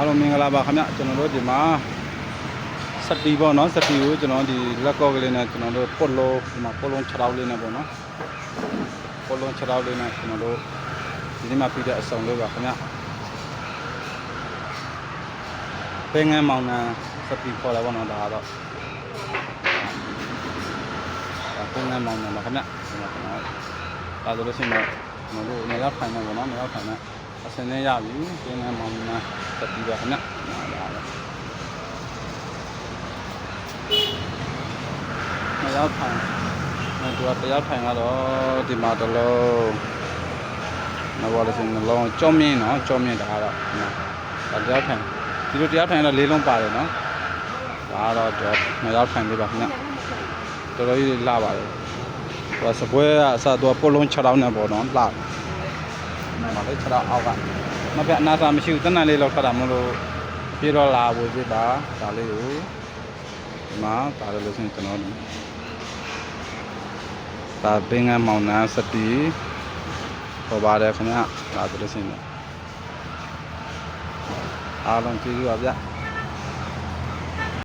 အားလုံးမင်္ဂလာပါခင်ဗျကျွန်တော်တို့ဒီမှာစတီပေါ့နော်စတီကိုကျွန်တော်ဒီလက်ကော့ကလေးနဲ့ကျွန်တော်တို့ပုတ်လုံးဒီမှာပုတ်လုံး6တောက်လေးနဲ့ပေါ့နော်ပုတ်လုံး6တောက်လေးနဲ့ကျွန်တော်တို့ဒီနေ့မှာပြီးတဲ့အစုံလေးပါခင်ဗျပင်ငန်းမောင်နှံစတီခေါ်လာပေါ့နော်ဒါကတော့ဒါပင်ငန်းမောင်နှံပါခင်ဗျဒီမှာကျွန်တော်ဒါဆိုလို့ရှိရင်တော့ကျွန်တော်တို့နေရောက်ထိုင်နေပေါ့နော်နေရောက်ထိုင်နေ အစင်းနဲ့ရပြီပင်ငန်းမောင်နှံစတီပါခင်ဗျဒါတော့မရောက်ထိုင်အဲသူကတယောက်ထိုင်ကတော့ဒီမှာတစ်လုံးမဘောလို့ဆိုရင်နှလုံးကြောမြင့်နော်ကြောမြင့်ဒါကတော့ဒီမှာဒါတယောက်ထိုင်ဒီလိုတယောက်ထိုင်တော့လေးလုံးပါတယ်နော်ဒါကတော့တော့မရောက်ထိုင်လေးပါခင်ဗျတော်တော်ကြီးလှပါတယ်ဟိုစပွဲကအစားတော့ပုတ်လုံး6တောင်းနဲ့ပေါ့နော်လှတယ် မလေး6တောင်းအောက်ကမပြအနာစာမရှိဘူးတနန်လေးလောက်ထတာမလို့ပြေတော့လာဖို့ပြပါဒါလေးကိုဒီမှာဒါလည်းလို့ဆိုရင်ကျွန်တော်ဒီဒါပင်ငန်းမောင်နှံစတီဟောပါတယ်ခင်ဗျာဒါဆိုလို့ရှိရင်အားလုံးကြည့်ကြပါဗျ